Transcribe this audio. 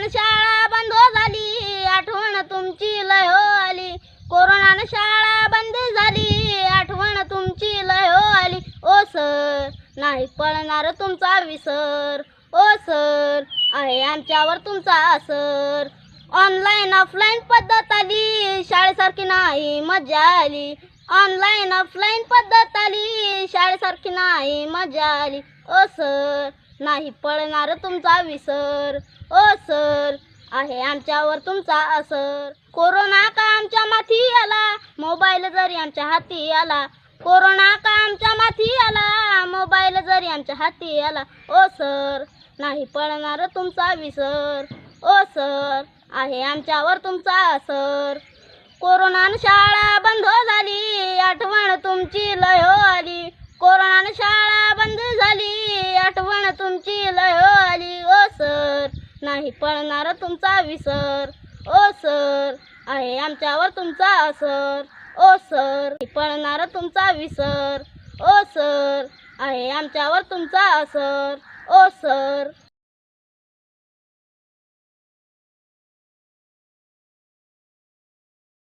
कोरोनानं शाळा बंद झाली. आठवण तुमची लय हो आली. कोरोनानं शाळा बंद झाली. आठवण तुमची लय हो आली. ओ सर नाही पळणार तुमचा विसर. ओ सर आहे आमच्यावर तुमचा असर. ऑनलाईन ऑफलाईन पद्धत आली. शाळेसारखी नाही मजा आली. ऑनलाईन ऑफलाईन पद्धत आली. शाळेसारखी नाही मजा आली. ओ सर नाही पळणार तुमचा विसर. ओ सर आहे आमच्यावर तुमचा असर. कोरोना का आमच्या माथी आला? मोबाईल जरी आमच्या हाती आला. कोरोना का आमच्या माथी आला? मोबाईल जरी आमच्या हाती आला. ओ सर नाही पळणार तुमचा विसर. ओ सर आहे आमच्यावर तुमचा असर. कोरोनानं शाळा बंद झाली. आठवण तुमची लय हो तुमची लय आली ओ सर. नाही पळणार तुमचा विसर. ओ सर आहे आमच्यावर तुमचा असर. ओ सर पळणार तुमचा विसर. ओ सर आहे आमच्यावर तुमचा असर. ओ सर.